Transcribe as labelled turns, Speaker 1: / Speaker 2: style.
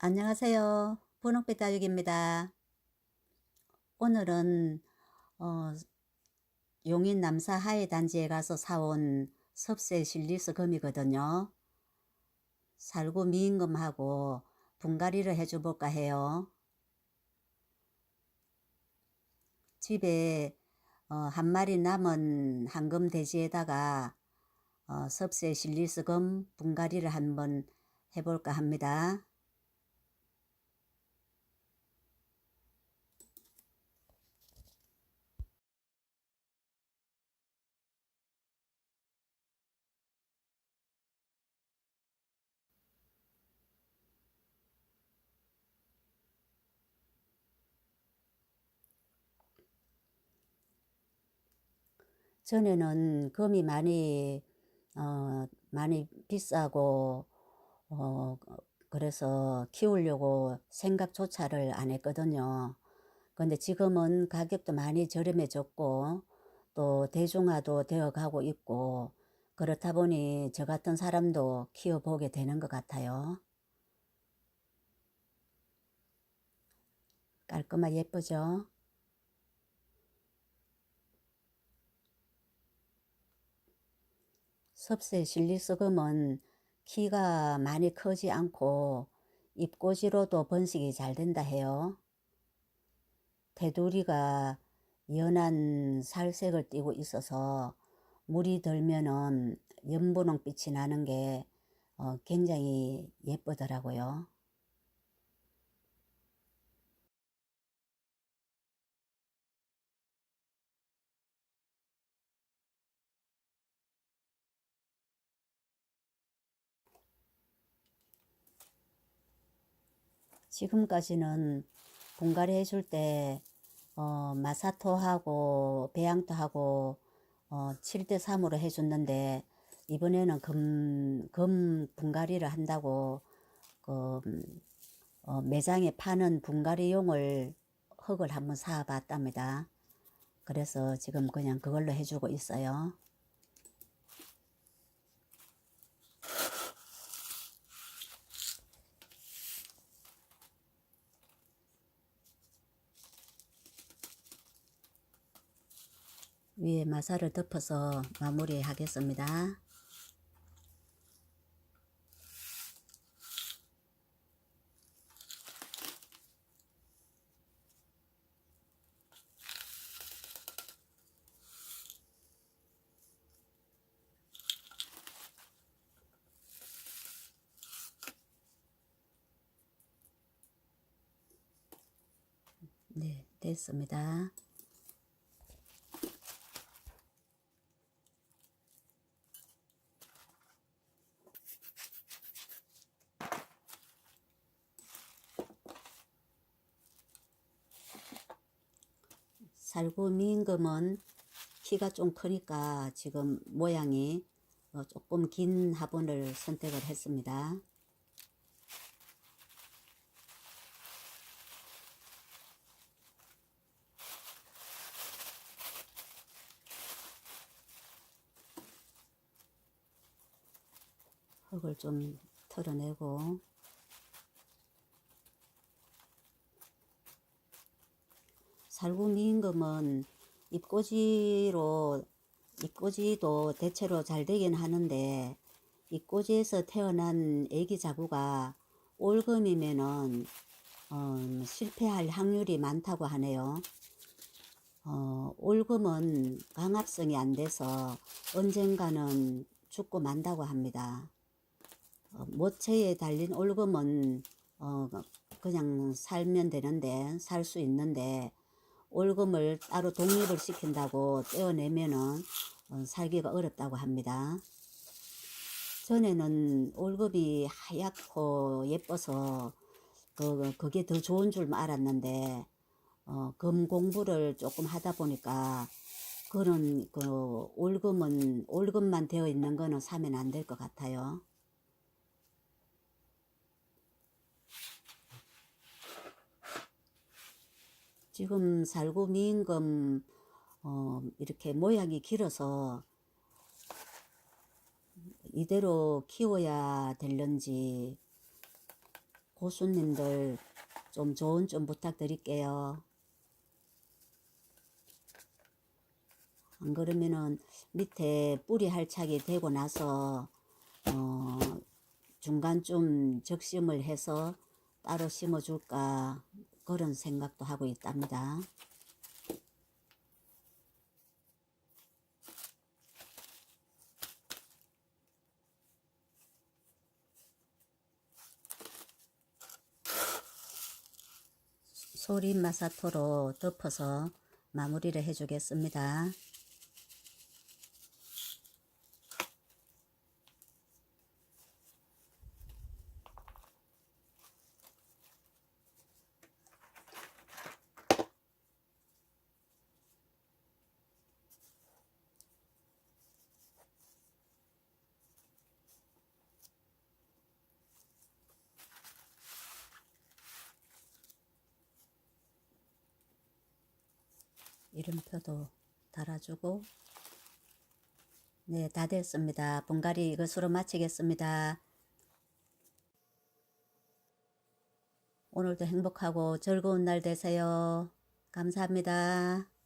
Speaker 1: 안녕하세요. 분홍빛 다육입니다. 오늘은 어, 용인 남사 하회 단지에 가서 사온 섭세 실리스 금이거든요. 살구 미임금하고 분갈이를 해줘 볼까 해요. 집에 어, 한 마리 남은 황금 돼지에다가 어, 섭세 실리스 금 분갈이를 한번 해볼까 합니다. 전에는 금이 많이 어 많이 비싸고 어 그래서 키우려고 생각조차를 안 했거든요. 근데 지금은 가격도 많이 저렴해졌고 또 대중화도 되어 가고 있고 그렇다 보니 저 같은 사람도 키워보게 되는 것 같아요. 깔끔하게 예쁘죠? 섭세 실리스금은 키가 많이 크지 않고 잎꽂이로도 번식이 잘 된다 해요. 테두리가 연한 살색을 띠고 있어서 물이 들면은 연분홍빛이 나는 게 어, 굉장히 예쁘더라고요. 지금까지는 분갈이 해줄 때 어, 마사토하고 배양토하고 어, 7대 3으로 해줬는데 이번에는 금, 금 분갈이를 한다고 그 어, 매장에 파는 분갈이용을 흙을 한번 사봤답니다. 그래서 지금 그냥 그걸로 해주고 있어요. 위에 마사를 덮어서 마무리 하겠습니다. 네, 됐습니다. 살구 미임금은 키가 좀 크니까 지금 모양이 어, 조금 긴 화분을 선택을 했습니다. 흙을 좀 털어내고 살구 미임금은 잎꽂이로 잎꽂이도 대체로 잘 되긴 하는데 잎꽂이에서 태어난 애기 자구가 올금이면은 어, 실패할 확률이 많다고 하네요. 어, 올금은 강합성이 안 돼서 언젠가는 죽고 만다고 합니다. 어, 모체에 달린 올금은 어, 그냥 살면 되는데 살 수 있는데 올금을 따로 독립을 시킨다고 떼어내면은 어, 살기가 어렵다고 합니다. 전에는 올금이 하얗고 예뻐서 그, 그게 더 좋은 줄 알았는데 어, 금 공부를 조금 하다 보니까 그런 그 올금은 올금만 되어 있는 거는 사면 안 될 것 같아요. 지금 살구 미임금 어, 이렇게 모양이 길어서 이대로 키워야 될런지 고수님들 좀 조언 좀 부탁드릴게요. 안 그러면은 밑에 뿌리 할착이 되고 나서 어 중간쯤 적심을 해서 따로 심어줄까 그런 생각도 하고 있답니다. 소림 마사토로 덮어서 마무리를 해주겠습니다. 이름표도 달아주고 네, 다 됐습니다. 분갈이 이것으로 마치겠습니다. 오늘도 행복하고 즐거운 날 되세요. 감사합니다.